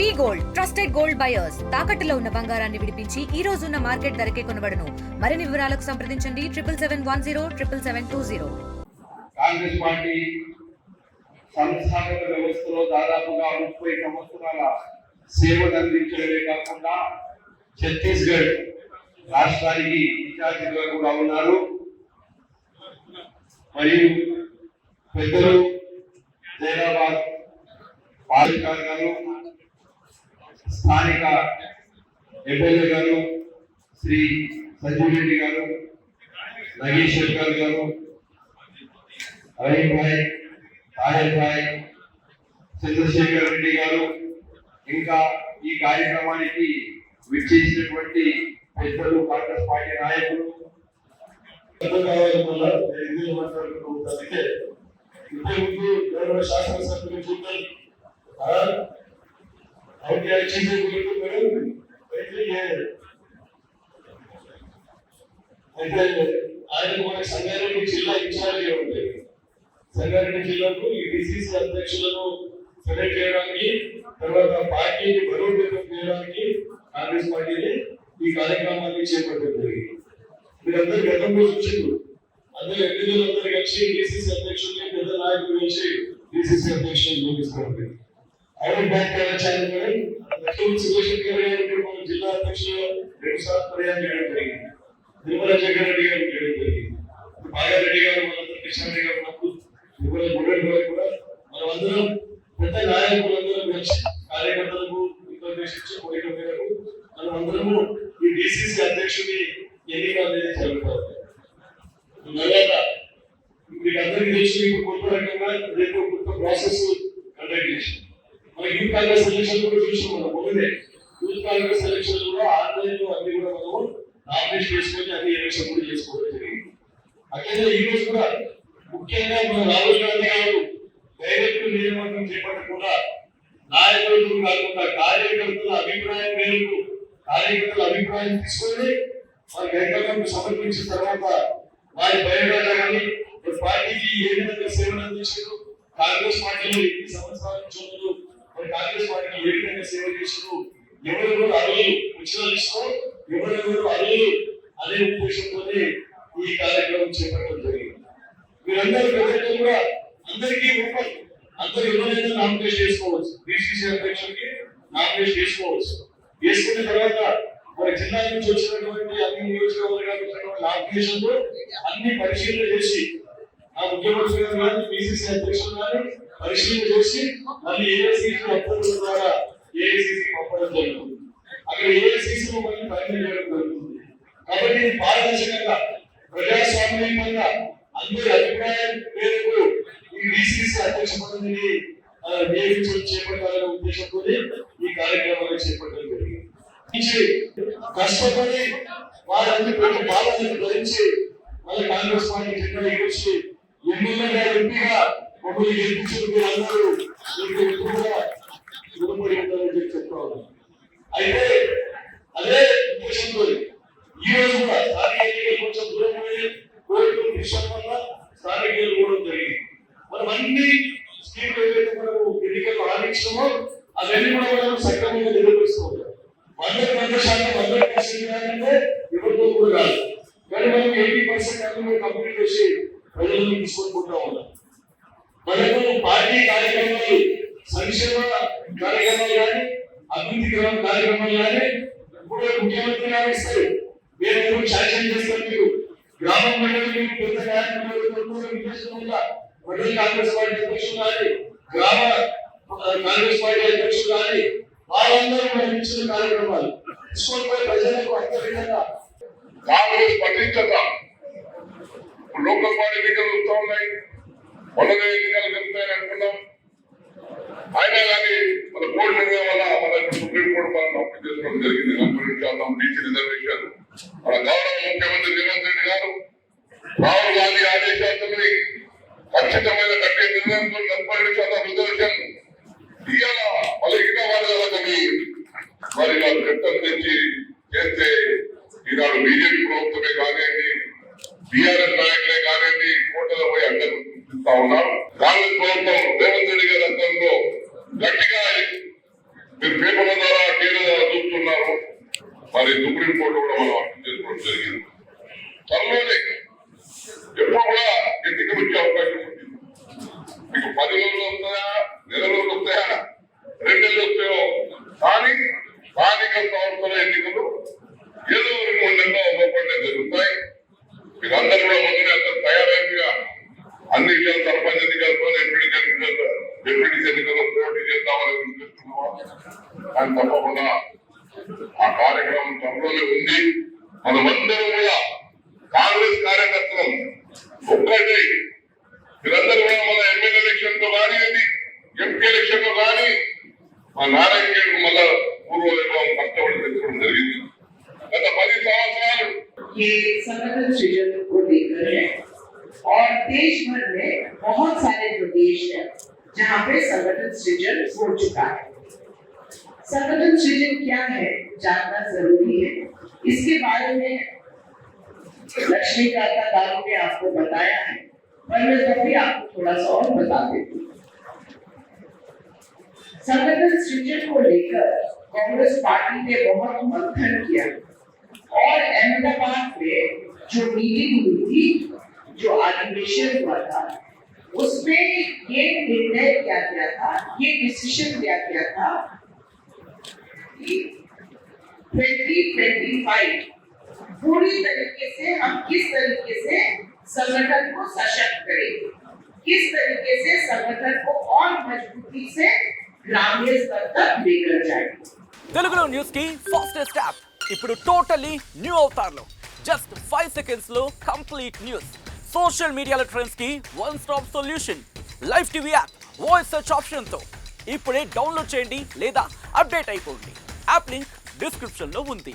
V gold trusted gold buyers తాకట్టులో ఉన్న బంగారాన్ని విడిపించి ఈ రోజు ఉన్న మార్కెట్ ధరకే కొనబడను. మరిన్ని వివరాలకు సంప్రదించండి. Triple seven one zero triple seven two zero. Congress party సంస్థాగత వ్యవస్థలో దాదాపుగా ముప్పై సంవత్సరాల సేవలు అందించడమే కాకుండా ఛత్తీస్గఢ్ రాష్ట్రానికి ఇన్ఛార్జిగా కూడా ఉన్నారు. మరియు పెద్దలు జైరాబాద్ పాలికార్ గారు స్థానిక ఎమ్మెల్యే గారు శ్రీ సంజీవ్ రెడ్డి గారు నగేష్ శంకర్ గారు రహీం భాయ్ తాహిర్ భాయ్ చంద్రశేఖర్ రెడ్డి గారు ఇంకా ఈ కార్యక్రమానికి విచ్చేసినటువంటి పెద్దలు కాంగ్రెస్ పార్టీ నాయకులు. అర్థం కావాలి మళ్ళా నేను శాసనసభ్యులు చూద్దాం అయితే వచ్చింది అయితే ఆయన మన సంగారెడ్డి జిల్లా ఇన్ఛార్జి ఉంటాయి సంగారెడ్డి జిల్లాకు ఈ డిసీజ్ అధ్యక్షులను సెలెక్ట్ చేయడానికి తర్వాత పార్టీని బలోపేతం చేయడానికి కాంగ్రెస్ పార్టీని ఈ కార్యక్రమాన్ని చేపట్టడం జరిగింది మీరందరూ గతంలో చూసారు అందులో ఎన్నికలందరూ కలిసి డిసిసి అధ్యక్షుడిని పెద్ద నాయకుడు నుంచి డిసిసి అధ్యక్షుడిని నియమిస్తారు అవును బ్యాంక్ వచ్చారు మేడం లక్ష్మీ సురేష్ గారు గారు ఇప్పుడు మన జిల్లా అధ్యక్షులు రెండు సార్లు పర్యాలు చేయడం జరిగింది నిర్మలా జగన్ రెడ్డి గారు చేయడం జరిగింది బాగారెడ్డి గారు మనందరూ కృష్ణారెడ్డి గారు ఉన్నప్పుడు నిర్మల గుడ్డెడ్డి గారు కూడా మనమందరం పెద్ద నాయకులందరం కలిసి కార్యకర్తలకు నిర్దేశించి కోరిక మేరకు మనం అందరము ఈ డిసిసి అధ్యక్షుడి ఎన్నిక అనేది జరుగుతుంది తర్వాత మీకు అందరికీ తెలిసి ఇప్పుడు కొత్త రకంగా రేపు కొత్త ప్రాసెస్ కండక్ట్ చేసి మన సెలక్షన్ కూడా చూసాం మనం మొదలే యూత్ కాంగ్రెస్ కూడా ఆన్లైన్లో అన్ని కూడా మనము నామినేషన్ చేసుకొని అన్ని ఎలక్షన్ కూడా చేసుకోవడం జరిగింది. అట్లనే ఈ రోజు కూడా ముఖ్యంగా మన రాహుల్ గాంధీ గారు డైరెక్ట్ నియామకం చేపట్టకుండా నాయకులు కాకుండా కార్యకర్తల అభిప్రాయం మేరకు కార్యకర్తల అభిప్రాయం తీసుకొని వారికి హైకమాండ్ సమర్పించిన తర్వాత వారి బయోడేటా కానీ పార్టీకి ఏ విధంగా సేవలు అందించారు కాంగ్రెస్ పార్టీలో ఎన్ని సంవత్సరాల నుంచి మరి కాంగ్రెస్ పార్టీకి ఏ విధంగా సేవ చేశారు? ఎవరెవరు అదే ఉచిత లిస్టులో ఎవరెవరు అదే అదే ఉద్దేశంతోనే ఈ కార్యక్రమం చేపట్టడం జరిగింది. మీరందరూ ప్రజలు కూడా అందరికీ ఓపెన్ అందరూ ఎవరైనా నామినేట్ చేసుకోవచ్చు. బీసీసీ అధ్యక్షుడికి నామినేట్ చేసుకోవచ్చు. చేసుకున్న తర్వాత మరి జిల్లా నుంచి వచ్చినటువంటి అన్ని నియోజకవర్గాలు వచ్చినటువంటి నామినేషన్లు అన్ని పరిశీలన చేసి ఆ ముఖ్యమంత్రి గారు కానీ బీసీసీ అధ్యక్షులు కానీ పరిశీలన చేసి మళ్ళీ ఏఐసీసీ అభ్యర్థుల ద్వారా ఏఐసీసీ పంపడం జరుగుతుంది. అక్కడ ఏఐసీసీ మళ్ళీ ఫైనల్ చేయడం జరుగుతుంది. కాబట్టి ఇది పారదర్శకంగా ప్రజాస్వామ్యంగా అందరి అభిప్రాయం మేరకు ఈ డిసిసి అధ్యక్ష పదవిని ఆ, నియమించడం చేపట్టాలనే ఉద్దేశంతో ఈ కార్యక్రమాన్ని చేపట్టడం జరిగింది. నుంచి కష్టపడి వారందరి ప్రతి బాధలను భరించి మన కాంగ్రెస్ పార్టీ జెండా ఎగిర్చి ఎమ్మెల్యేగా ఎంపీగా మమ్మల్ని గెలిపించిన మీరందరూ మీకు ఎప్పుడు కూడా రుణపడి ఉంటారని చెప్పి చెప్తా అయితే అదే ఉద్దేశంతో ఈ రోజు కూడా స్థానిక ఎన్నికలు కొంచెం దూరం పోయి కోరికలు విషయం వల్ల స్థానిక ఎన్నికలు కూడా జరిగింది మనం అన్ని స్కీమ్లు ఏవైతే మనము ఎన్నికలు ఆలోచించామో అవన్నీ కూడా మనం సక్రమంగా నిర్వహిస్తూ ఉంటాం వందకి వంద శాతం వంద పర్సెంట్ అంటే ఎవరితో కూడా కాదు కానీ మనం ఎయిటీ పర్సెంట్ అందులో కంప్లీట్ చేసి ప్రజల్ని తీసుకొని పోతా ఉన్నాం మనకు పార్టీ కార్యక్రమాలు సంక్షేమ కార్యక్రమాలు కానీ అభివృద్ధి కార్యక్రమాలు కానీ ఇప్పుడు ముఖ్యమంత్రి గారు ఇస్తారు. మేము ఎవరు శాంక్షన్ చేస్తారు మీరు గ్రామం మండలి పెద్ద కార్యక్రమాలు తక్కువ మండలి కాంగ్రెస్ పార్టీ అధ్యక్షులు కానీ గ్రామ కాంగ్రెస్ పార్టీ అధ్యక్షులు కానీ వాళ్ళందరూ నిర్మించిన కార్యక్రమాలు. తీసుకొని ప్రజలకు ప్రజలకు విధంగా. కాంగ్రెస్ పటిష్టత లోకల్ బాడీ ఎన్నికలు వస్తూ ఉన్నాయి. మొన్ననే ఎన్నికలు జరుగుతాయని అనుకున్నాం. అయినా కానీ మన కోర్టు నిర్ణయం వల్ల మన సుప్రీంకోర్టు సుప్రీం కోర్టు మనం అప్పు చేసుకోవడం జరిగింది. నలభై శాతం బీసీ రిజర్వేషన్. మన గౌరవ ముఖ్యమంత్రి రేవంత్ రెడ్డి గారు రాహుల్ గాంధీ ఆదేశాలతోని ఖచ్చితమైన కట్టే నిర్ణయంతో నలభై రెండు శాతం రిజర్వేషన్ ఇవాళ మళ్ళీ ఇంకా వాళ్ళని మరి ఇలా చట్టం తెచ్చి చేస్తే ఈనాడు బీజేపీ ప్రభుత్వమే కానివ్వండి బీఆర్ఎస్ నాయకులు కానివ్వండి కోటలో పోయి అడ్డం ఇస్తా ఉన్నారు కాంగ్రెస్ ప్రభుత్వం రేవంత్ రెడ్డి గారి అర్థంలో గట్టిగా మీరు పేపర్ల ద్వారా టీవీల ద్వారా చూస్తున్నారు అది సుప్రీం కోర్టు కూడా మనం అర్థం చేసుకోవడం జరిగింది. త్వరలోనే ఎప్పుడు కూడా ఎన్నికలు వచ్చే అవకాశం ఉంది మీకు పది రోజులు వస్తాయా? నెల రోజులు వస్తాయా? రెండు నెలలు వస్తాయో? కానీ స్థానిక సంస్థల ఎన్నికలు ఏదో ఒక మూడు నెలలో ఒకటి జరుగుతాయి. మీరందరూ కూడా ముందునే అంత తయారైనగా అన్ని విషయాలు సర్పంచ్ ఎన్నికలతో ఎంపీ ఎన్నికలు డిప్యూటీ ఎన్నికలు పోటీ చేద్దామని చూపిస్తున్నాం కానీ తప్పకుండా ఆ కార్యక్రమం త్వరలోనే ఉంది మనమందరం కూడా కాంగ్రెస్ కార్యకర్తలు ఒక్కటి మీరందరూ కూడా మన ఎమ్మెల్యే ఎలక్షన్ లో కానివ్వండి ఎంపీ ఎలక్షన్ లో కానీ మా నారాయణ గేట్ మళ్ళా పూర్వ వైభవం కష్టపడి తెచ్చుకోవడం జరిగింది గత పది సంవత్సరాలు ये संगठन सृजन को लेकर है और देश भर में बहुत सारे प्रदेश हैं जहाँ पे संगठन सृजन हो चुका है संगठन सृजन क्या है, जानना ज़रूरी है। इसके बारे में लक्ष्मीकांत दारू ने आपको बताया है, पर मैं तब भी आपको थोड़ा सा और बता देती हूँ। संगठन सृजन को लेकर कांग्रेस पार्टी ने बहुत मंथन किया। और अहमदाबाद में जो मीटिंग हुई थी, जो अधिवेशन हुआ था, उसमें ये निर्णय किया गया था, ये डिसीज़न लिया गया था कि 2025 पूरी तरीके से हम किस तरीके से संगठन को सशक्त करेंगे किस तरीके से संगठन को और मजबूती से ग्रामीण स्तर तक लेकर जाएंगे తెలుగులో న్యూస్ కి ఫాస్టెస్ట్ యాప్ ఇప్పుడు టోటలీ న్యూ అవుతారులో జస్ట్ ఫైవ్ సెకండ్స్ లో కంప్లీట్ న్యూస్ సోషల్ మీడియాలో ట్రెండ్స్ కి one stop solution live TV app voice search option తో ఇప్పుడే డౌన్లోడ్ చేయండి లేదా అప్డేట్ అయిపోండి యాప్ లింక్ డిస్క్రిప్షన్లో ఉంది